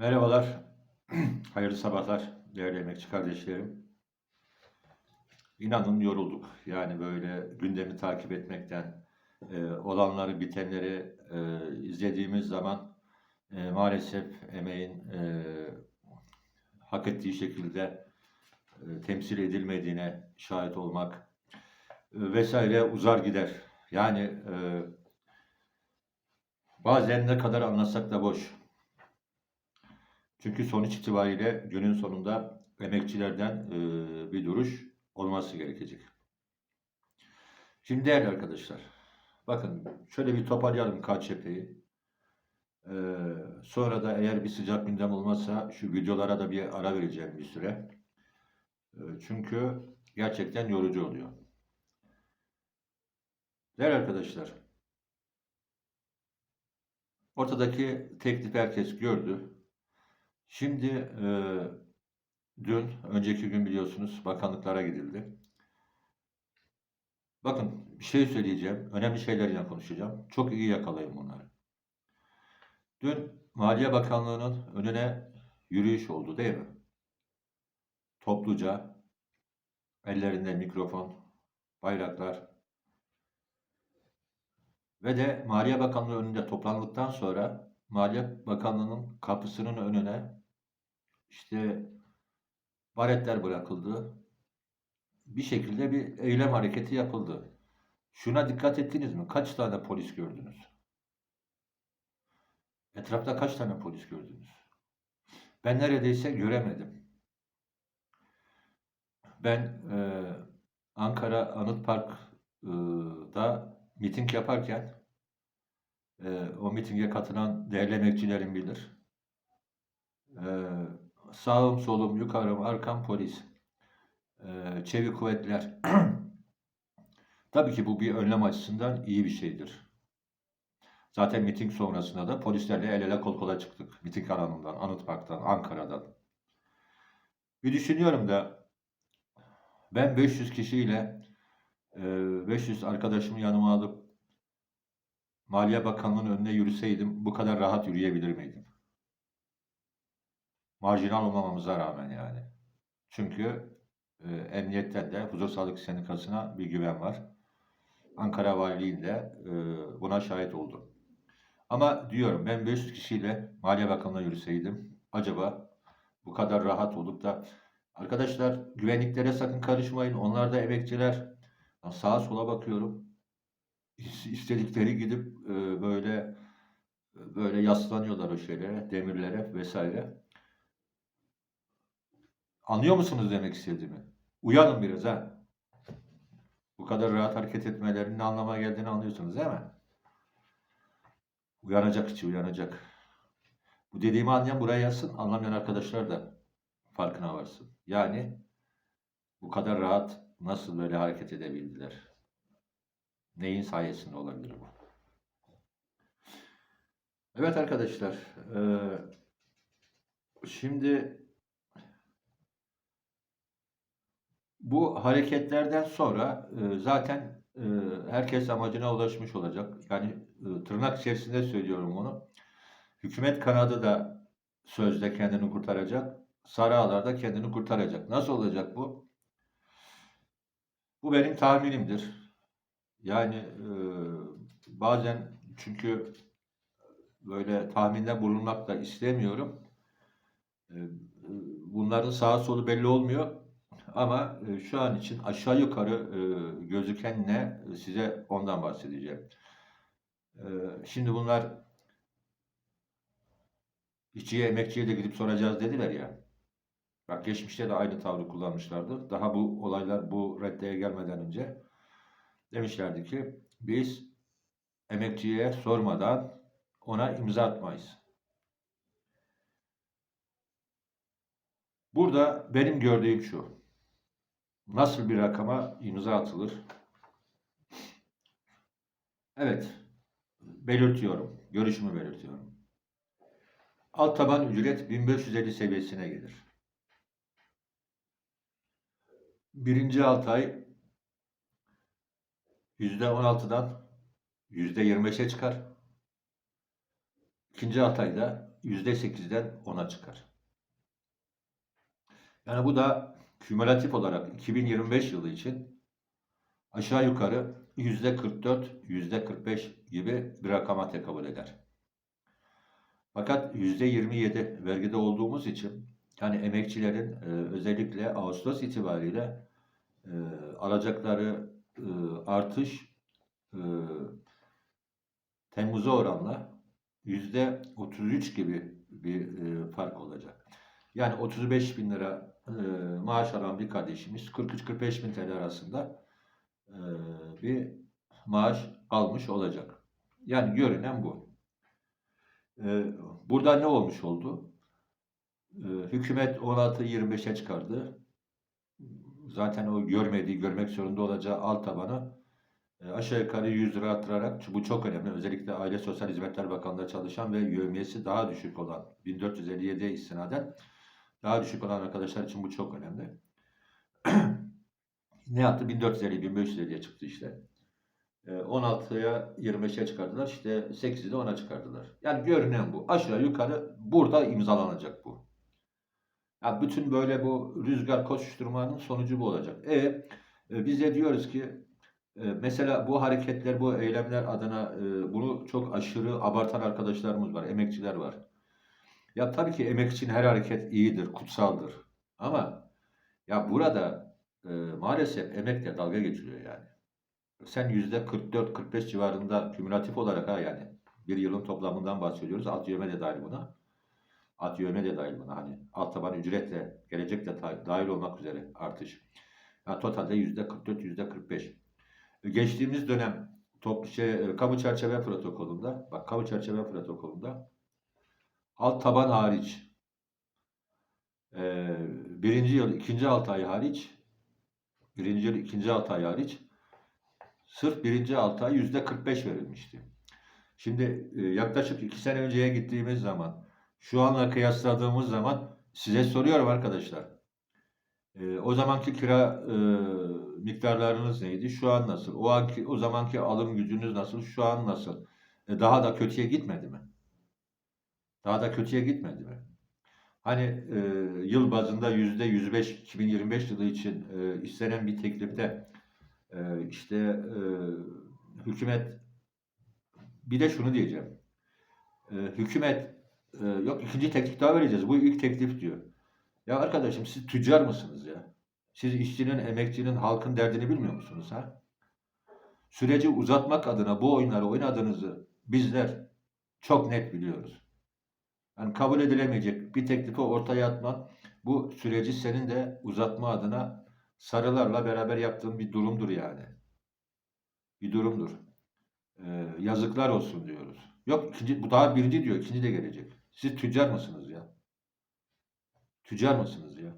Merhabalar, hayırlı sabahlar değerli emekçi kardeşlerim. İnanın yorulduk. Yani böyle gündemi takip etmekten, e, olanları, bitenleri e, izlediğimiz zaman e, maalesef emeğin e, hak ettiği şekilde e, temsil edilmediğine şahit olmak e, vesaire uzar gider. Yani e, bazen ne kadar anlatsak da boş. Çünkü sonuç itibariyle günün sonunda emekçilerden e, bir duruş olması gerekecek. Şimdi değerli arkadaşlar, bakın şöyle bir toparlayalım KÇP'yi. E, sonra da eğer bir sıcak gündem olmazsa şu videolara da bir ara vereceğim bir süre. E, çünkü gerçekten yorucu oluyor. Değerli arkadaşlar, ortadaki teklif herkes gördü. Şimdi e, dün, önceki gün biliyorsunuz bakanlıklara gidildi. Bakın bir şey söyleyeceğim. Önemli şeylerle konuşacağım. Çok iyi yakalayın bunları. Dün Maliye Bakanlığı'nın önüne yürüyüş oldu değil mi? Topluca ellerinde mikrofon, bayraklar ve de Maliye Bakanlığı önünde toplandıktan sonra Maliye Bakanlığı'nın kapısının önüne işte baretler bırakıldı. Bir şekilde bir eylem hareketi yapıldı. Şuna dikkat ettiniz mi? Kaç tane polis gördünüz? Etrafta kaç tane polis gördünüz? Ben neredeyse göremedim. Ben e, Ankara Anıt Park'da miting yaparken e, o mitinge katılan değerli emekçilerim bilir. E, sağım solum yukarım arkam polis. E, çevik kuvvetler. Tabii ki bu bir önlem açısından iyi bir şeydir. Zaten miting sonrasında da polislerle el ele kol kola çıktık. Miting alanından, Anıt Park'tan, Ankara'dan. Bir düşünüyorum da ben 500 kişiyle e, 500 arkadaşımı yanıma alıp Maliye Bakanlığı'nın önüne yürüseydim bu kadar rahat yürüyebilir miydim? Marjinal olmamamıza rağmen yani. Çünkü e, emniyetten de Huzur Sağlık Sendikası'na bir güven var. Ankara Valiliği'nde e, buna şahit oldum. Ama diyorum ben 500 kişiyle Maliye Bakanlığı'na yürüseydim acaba bu kadar rahat olup da arkadaşlar güvenliklere sakın karışmayın. Onlar da emekçiler. Sağa sola bakıyorum istedikleri gidip e, böyle böyle yaslanıyorlar o şeylere, demirlere vesaire. Anlıyor musunuz demek istediğimi? Uyanın biraz ha. Bu kadar rahat hareket etmelerinin ne anlama geldiğini anlıyorsunuz değil mi? Uyanacak içi, uyanacak. Bu dediğimi anlayan buraya yazsın, anlamayan arkadaşlar da farkına varsın. Yani bu kadar rahat nasıl böyle hareket edebildiler? Neyin sayesinde olabilir bu? Evet arkadaşlar, şimdi bu hareketlerden sonra zaten herkes amacına ulaşmış olacak. Yani tırnak içerisinde söylüyorum bunu. Hükümet kanadı da sözde kendini kurtaracak. Sarı Ağlar da kendini kurtaracak. Nasıl olacak bu? Bu benim tahminimdir. Yani e, bazen çünkü böyle tahminde bulunmak da istemiyorum. E, bunların sağa solu belli olmuyor. Ama e, şu an için aşağı yukarı e, gözüken ne size ondan bahsedeceğim. E, şimdi bunlar işçiye emekçiye de gidip soracağız dediler ya. Bak geçmişte de aynı tavrı kullanmışlardı. Daha bu olaylar bu reddeye gelmeden önce demişlerdi ki biz emekçiye sormadan ona imza atmayız. Burada benim gördüğüm şu. Nasıl bir rakama imza atılır? Evet, belirtiyorum. Görüşümü belirtiyorum. Alt taban ücret 1550 seviyesine gelir. Birinci altı ay %16'dan %25'e çıkar. İkinci altı ayda %8'den 10'a çıkar. Yani bu da kümülatif olarak 2025 yılı için aşağı yukarı %44, %45 gibi bir rakama tekabül eder. Fakat %27 vergide olduğumuz için yani emekçilerin e, özellikle Ağustos itibariyle e, alacakları e, artış e, Temmuz'a oranla yüzde 33 gibi bir e, fark olacak. Yani 35 bin lira e, maaş alan bir kardeşimiz 43-45 bin TL arasında e, bir maaş almış olacak. Yani görünen bu. E, burada ne olmuş oldu? E, hükümet 16-25'e çıkardı. Zaten o görmediği, görmek zorunda olacağı alt tabanı e, aşağı yukarı 100 lira arttırarak, bu çok önemli. Özellikle Aile Sosyal Hizmetler Bakanlığı'nda çalışan ve yövmiyesi daha düşük olan 1457'ye istinaden daha düşük olan arkadaşlar için bu çok önemli. ne yaptı? 1450-1550'ye çıktı işte. E, 16'ya 25'e çıkardılar. İşte 8'i de 10'a çıkardılar. Yani görünen bu. Aşağı yukarı burada imzalanacak bu. Ya bütün böyle bu rüzgar koşuşturmanın sonucu bu olacak. E, e biz de diyoruz ki e, mesela bu hareketler, bu eylemler adına e, bunu çok aşırı abartan arkadaşlarımız var, emekçiler var. Ya tabii ki emek için her hareket iyidir, kutsaldır. Ama ya burada e, maalesef emekle dalga geçiliyor yani. Sen yüzde 44-45 civarında kümülatif olarak ha yani bir yılın toplamından bahsediyoruz. Alt yövme de dahil buna. Alt yövme de dahil buna. Hani alt taban ücretle gelecek de dahil olmak üzere artış. Yani totalde yüzde 44, yüzde 45. Geçtiğimiz dönem top, şey, kamu çerçeve protokolünde, bak kamu çerçeve protokolünde alt taban hariç e, birinci yıl, ikinci altı ay hariç birinci yıl, ikinci altı ay hariç sırf birinci altı ay yüzde 45 verilmişti. Şimdi e, yaklaşık iki sene önceye gittiğimiz zaman şu anla kıyasladığımız zaman size soruyorum arkadaşlar. E, o zamanki kira e, miktarlarınız neydi? Şu an nasıl? O anki o zamanki alım gücünüz nasıl? Şu an nasıl? E, daha da kötüye gitmedi mi? Daha da kötüye gitmedi mi? Hani e, yıl bazında yüzde 105 2025 yılı için e, istenen bir teklifte e, işte e, hükümet bir de şunu diyeceğim. E, hükümet e, yok ikinci teklif daha vereceğiz. Bu ilk teklif diyor. Ya arkadaşım siz tüccar mısınız ya? Siz işçinin, emekçinin, halkın derdini bilmiyor musunuz ha? Süreci uzatmak adına bu oyunları oynadığınızı bizler çok net biliyoruz. Yani kabul edilemeyecek bir teklifi ortaya atman bu süreci senin de uzatma adına sarılarla beraber yaptığın bir durumdur yani. Bir durumdur. Ee, yazıklar olsun diyoruz. Yok ikinci, bu daha birinci diyor, ikinci de gelecek. Siz tüccar mısınız ya? Tüccar mısınız ya?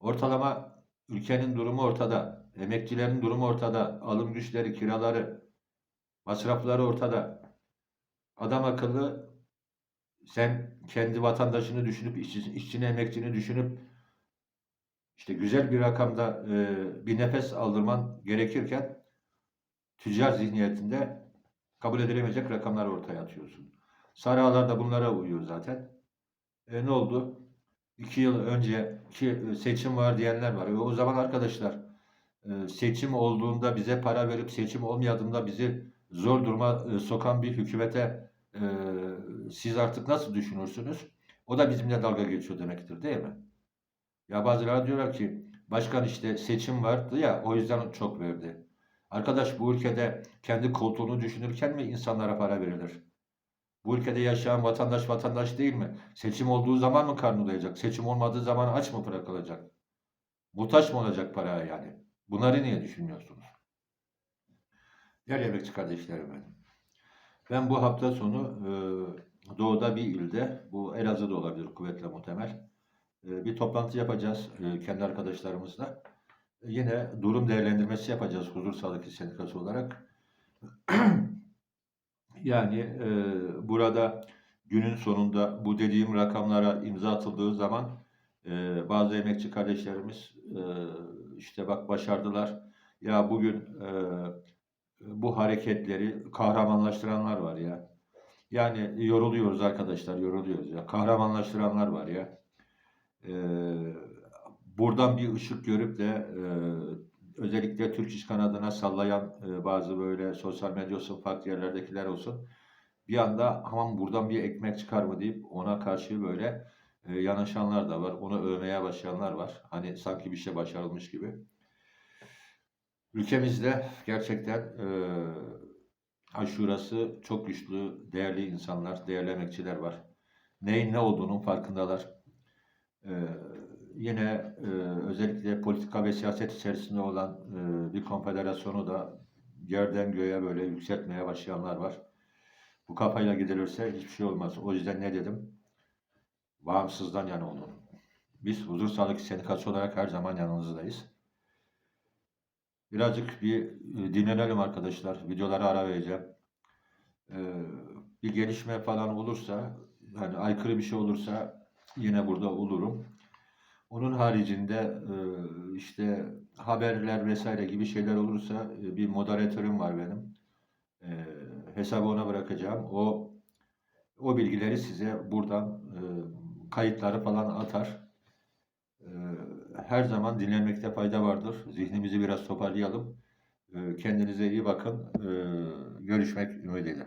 Ortalama ülkenin durumu ortada. Emekçilerin durumu ortada. Alım güçleri, kiraları, masrafları ortada. Adam akıllı sen kendi vatandaşını düşünüp, işçini, emekçini düşünüp işte güzel bir rakamda e, bir nefes aldırman gerekirken tüccar zihniyetinde kabul edilemeyecek rakamlar ortaya atıyorsun. Sarı ağlar da bunlara uyuyor zaten. E, ne oldu? İki yıl önce ki seçim var diyenler var. E, o zaman arkadaşlar e, seçim olduğunda bize para verip seçim olmayadığında bizi zor duruma e, sokan bir hükümete e, siz artık nasıl düşünürsünüz? O da bizimle dalga geçiyor demektir değil mi? Ya bazıları diyorlar ki başkan işte seçim vardı ya o yüzden çok verdi. Arkadaş bu ülkede kendi koltuğunu düşünürken mi insanlara para verilir? Bu ülkede yaşayan vatandaş vatandaş değil mi? Seçim olduğu zaman mı karnı doyacak? Seçim olmadığı zaman aç mı bırakılacak? Muhtaç mı olacak paraya yani? Bunları niye düşünmüyorsunuz? Değerli emekçi kardeşlerim benim. Ben bu hafta sonu e, doğuda bir ilde, bu Elazığ'da olabilir kuvvetle muhtemel, e, bir toplantı yapacağız e, kendi arkadaşlarımızla. Yine durum değerlendirmesi yapacağız Huzur Sağlık Sendikası olarak. yani e, burada günün sonunda bu dediğim rakamlara imza atıldığı zaman e, bazı emekçi kardeşlerimiz e, işte bak başardılar. Ya bugün e, bu hareketleri kahramanlaştıranlar var ya. Yani yoruluyoruz arkadaşlar, yoruluyoruz ya. Kahramanlaştıranlar var ya. Ee, buradan bir ışık görüp de e, özellikle Türk İş kanadına sallayan e, bazı böyle sosyal medya olsun, farklı yerlerdekiler olsun. Bir anda aman buradan bir ekmek çıkar mı deyip ona karşı böyle e, yanaşanlar da var. Onu övmeye başlayanlar var. Hani sanki bir şey başarılmış gibi. Ülkemizde gerçekten e, aşurası çok güçlü, değerli insanlar, değerli emekçiler var. Neyin ne olduğunun farkındalar. E, yine e, özellikle politika ve siyaset içerisinde olan e, bir konfederasyonu da yerden göğe böyle yükseltmeye başlayanlar var. Bu kafayla gidilirse hiçbir şey olmaz. O yüzden ne dedim? Bağımsızdan yana olun. Biz Huzur Sağlık Sendikası olarak her zaman yanınızdayız. Birazcık bir e, dinlenelim arkadaşlar. Videolara ara vereceğim. Ee, bir gelişme falan olursa, hani aykırı bir şey olursa yine burada olurum. Onun haricinde e, işte haberler vesaire gibi şeyler olursa e, bir moderatörüm var benim. E, hesabı ona bırakacağım. O o bilgileri size buradan e, kayıtları falan atar. Her zaman dinlenmekte fayda vardır. Zihnimizi biraz toparlayalım. E, kendinize iyi bakın. E, görüşmek ümidiyle.